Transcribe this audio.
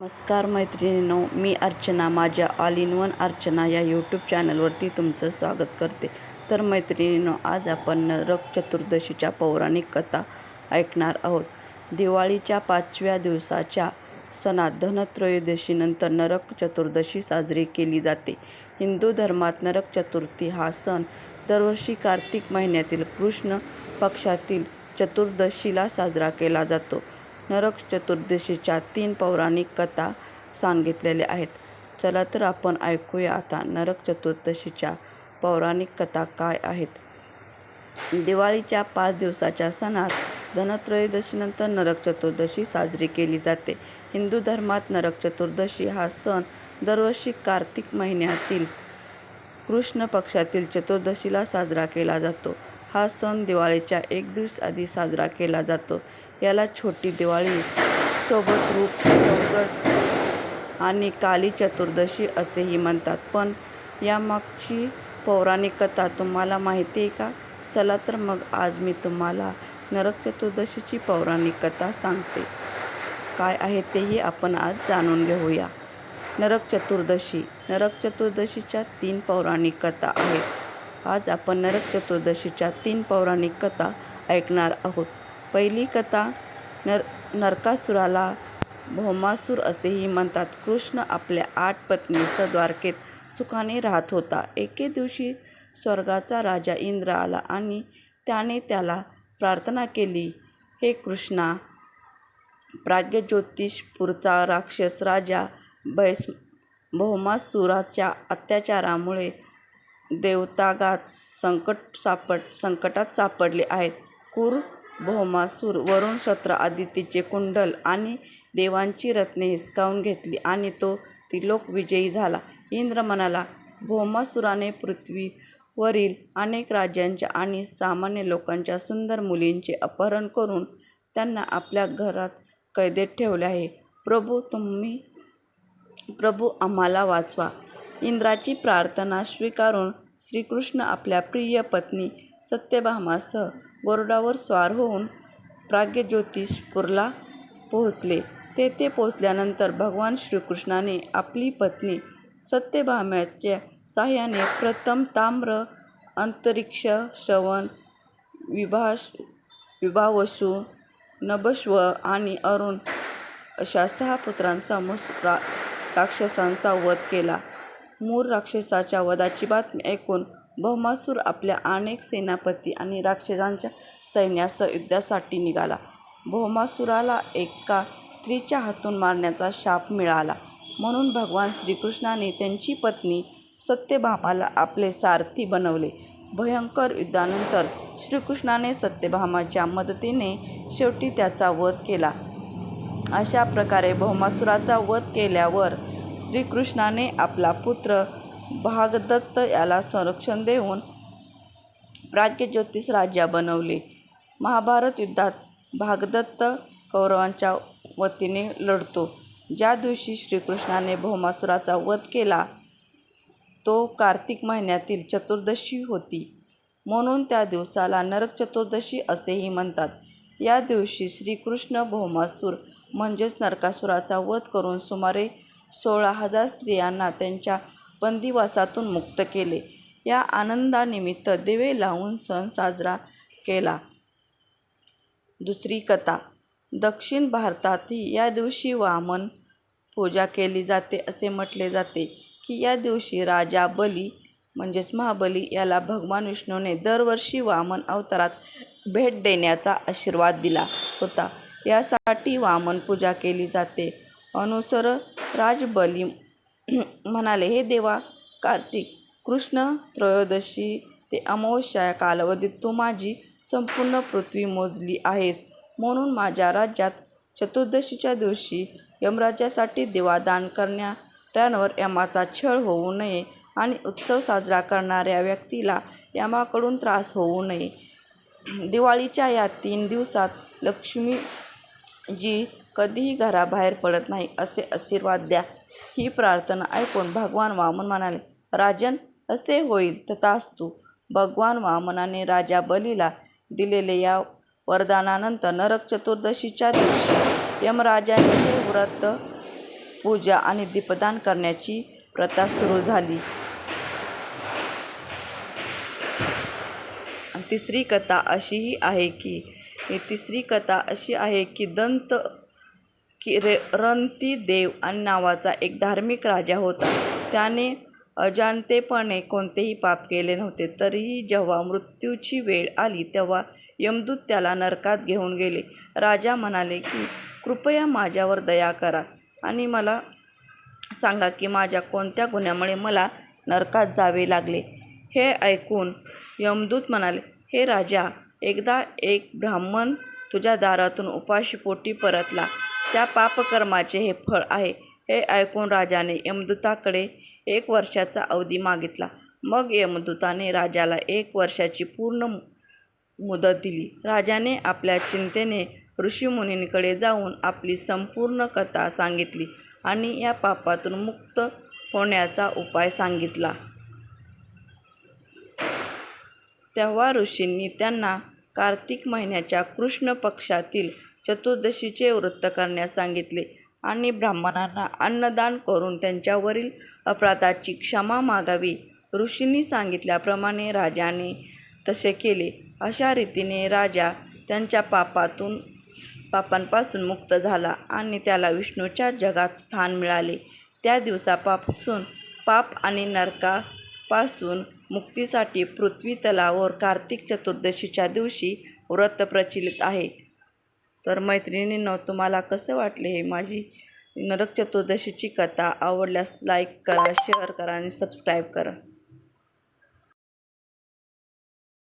नमस्कार मैत्रिणींनो मी अर्चना माझ्या ऑल इन वन अर्चना या यूट्यूब चॅनलवरती तुमचं स्वागत करते. तर मैत्रिणींनो आज आपण नरक चतुर्दशीच्या पौराणिक कथा ऐकणार आहोत. दिवाळीच्या पाचव्या दिवसाच्या सणात धनत्रयोदशीनंतर नरक चतुर्दशी साजरी केली जाते. हिंदू धर्मात नरक चतुर्थी हा सण दरवर्षी कार्तिक महिन्यातील कृष्ण पक्षातील चतुर्दशीला साजरा केला जातो. नरक चतुर्दशीच्या तीन पौराणिक कथा सांगितलेल्या आहेत. चला तर आपण ऐकूया आता नरक चतुर्दशीच्या पौराणिक कथा काय आहेत. दिवाळीच्या पाच दिवसाच्या सणात धनत्रयोदशीनंतर नरक चतुर्दशी साजरी केली जाते. हिंदू धर्मात नरक चतुर्दशी हा सण दरवर्षी कार्तिक महिन्यातील कृष्ण पक्षातील चतुर्दशीला साजरा केला जातो. हा सण दिवाळीच्या एक दिवस आधी साजरा केला जातो. याला छोटी दिवाळी सोबत रूप चौगस आणि काली चतुर्दशी असेही म्हणतात. पण यामागची पौराणिक कथा तुम्हाला माहिती आहे का? चला तर मग आज मी तुम्हाला नरक चतुर्दशीची पौराणिक कथा सांगते. काय आहे तेही आपण आज जाणून घेऊया. नरक चतुर्दशी. नरक चतुर्दशीच्या तीन पौराणिक कथा आहेत. आज आपण नरक चतुर्दशीच्या तीन पौराणिक कथा ऐकणार आहोत. पहिली कथा नर नरकासुराला भौमासूर असेही म्हणतात. कृष्ण आपल्या आठ पत्नीसह द्वारकेत सुखाने राहत होता. एके दिवशी स्वर्गाचा राजा इंद्र आला आणि त्याने त्याला प्रार्थना केली हे कृष्णा प्राग्यज्योतिषपूरचा राक्षस राजा भैस भौमासुराच्या अत्याचारामुळे देवतागात संकट सापड संकटात सापडले आहेत. कुर भौमासूर वरुण क्षत्र आदितीचे कुंडल आणि देवांची रत्ने हिसकावून घेतली आणि तो त्रिलोक विजयी झाला. इंद्र म्हणाला भौमासुराने पृथ्वीवरील अनेक राज्यांच्या आणि सामान्य लोकांच्या सुंदर मुलींचे अपहरण करून त्यांना आपल्या घरात कैदेत ठेवले आहे. प्रभू तुम्ही प्रभू आम्हाला वाचवा इंद्राची प्रार्थना स्वीकारून श्रीकृष्ण आपल्या प्रिय पत्नी सत्यभामासह गरुडावर स्वार होऊन प्राग्यज्योतिषपूरला पोहोचले. तेथे पोहोचल्यानंतर भगवान श्रीकृष्णाने आपली पत्नी सत्यभामाच्या साह्याने प्रथम ताम्र अंतरिक्ष श्रवण विभाष विभावसू नभस्व आणि अरुण अशा सहा पुत्रांचा मुस रा राक्षसांचा वध केला. मूर राक्षसाच्या वधाची बातमी ऐकून भौमासूर आपल्या अनेक सेनापती आणि राक्षसांच्या सैन्यासह युद्धासाठी निघाला. भौमासुराला एका स्त्रीच्या हातून मारण्याचा शाप मिळाला. म्हणून भगवान श्रीकृष्णाने त्यांची पत्नी सत्यभामाला आपले सारथी बनवले. भयंकर युद्धानंतर श्रीकृष्णाने सत्यभामाच्या मदतीने शेवटी त्याचा वध केला. अशा प्रकारे भौमासुराचा वध केल्यावर श्रीकृष्णाने आपला पुत्र भागदत्त याला संरक्षण देऊन प्राग्यज्योतिष राजा बनवले. महाभारत युद्धात भागदत्त कौरवांच्या वतीने लढतो. ज्या दिवशी श्रीकृष्णाने भौमासुराचा वध केला तो कार्तिक महिन्यातील चतुर्दशी होती. म्हणून त्या दिवसाला नरक चतुर्दशी असेही म्हणतात. या दिवशी श्रीकृष्ण भौमासूर म्हणजेच नरकासुराचा वध करून सुमारे सोळा हजार स्त्रियांना त्यांच्या बंदिवासातून मुक्त केले. या आनंदानिमित्त दिवे लावून सण साजरा केला. दुसरी कथा. दक्षिण भारतातही या दिवशी वामन पूजा केली जाते असे म्हटले जाते की या दिवशी राजा बली म्हणजेच महाबली याला भगवान विष्णूने दरवर्षी वामन अवतारात भेट देण्याचा आशीर्वाद दिला होता. यासाठी वामन पूजा केली जाते. अनुसर राजबली म्हणाले हे देवा कार्तिक कृष्ण त्रयोदशी ते अमावस्या या कालावधीत तू माझी संपूर्ण पृथ्वी मोजली आहेस. म्हणून माझ्या राज्यात चतुर्दशीच्या दिवशी यमराजासाठी दिवादान करणाऱ्यांवर यमाचा छळ होऊ नये आणि उत्सव साजरा करणाऱ्या व्यक्तीला यमाकडून त्रास होऊ नये. दिवाळीच्या या तीन दिवसात लक्ष्मी जी कधीही घराबाहेर पडत नाही असे आशीर्वाद द्या. ही प्रार्थना ऐकून भगवान वामन म्हणाले राजन असे होईल तथास्तू. भगवान वामनाने राजा बलीला दिलेले या वरदानानंतर नरक चतुर्दशीच्या दिवशी यमराजांचे व्रत पूजा आणि दीपदान करण्याची प्रथा सुरू झाली. तिसरी कथा अशीही आहे की तिसरी कथा अशी आहे की दंत की रे रंती देव आणि नावाचा एक धार्मिक राजा होता. त्याने अजाणतेपणे कोणतेही पाप केले नव्हते. तरीही जेव्हा मृत्यूची वेळ आली तेव्हा यमदूत त्याला नरकात घेऊन गेले. राजा म्हणाले की कृपया माझ्यावर दया करा आणि मला सांगा की माझ्या कोणत्या गुन्ह्यामुळे मला नरकात जावे लागले. हे ऐकून यमदूत म्हणाले हे राजा एकदा एक ब्राह्मण तुझ्या दारातून उपाशीपोटी परतला. त्या पापकर्माचे हे फळ आहे हे ऐकून राजाने यमदूताकडे एक वर्षाचा अवधी मागितला. मग यमदूताने राजाला एक वर्षाची पूर्ण मुदत दिली. राजाने आपल्या चिंतेने ऋषीमुनींकडे जाऊन आपली संपूर्ण कथा सांगितली आणि या पापातून मुक्त होण्याचा उपाय सांगितला. तेव्हा ऋषींनी त्यांना कार्तिक महिन्याच्या कृष्ण पक्षातील चतुर्दशीचे व्रत करण्यास सांगितले आणि ब्राह्मणांना अन्नदान करून त्यांच्यावरील अपराधाची क्षमा मागावी. ऋषींनी सांगितल्याप्रमाणे राजाने तसे केले. अशा रीतीने राजा त्यांच्या पापातून पापांपासून मुक्त झाला आणि त्याला विष्णूच्या जगात स्थान मिळाले. त्या दिवसापासून पाप आणि नरकापासून मुक्तीसाठी पृथ्वी तलावर कार्तिक चतुर्दशीच्या दिवशी व्रत प्रचलित आहे. तर मैत्रिणींनो तुम्हाला कसं वाटले हे माझी नरक चतुर्दशीची कथा? आवडल्यास लाईक करा शेअर करा आणि सबस्क्राईब करा.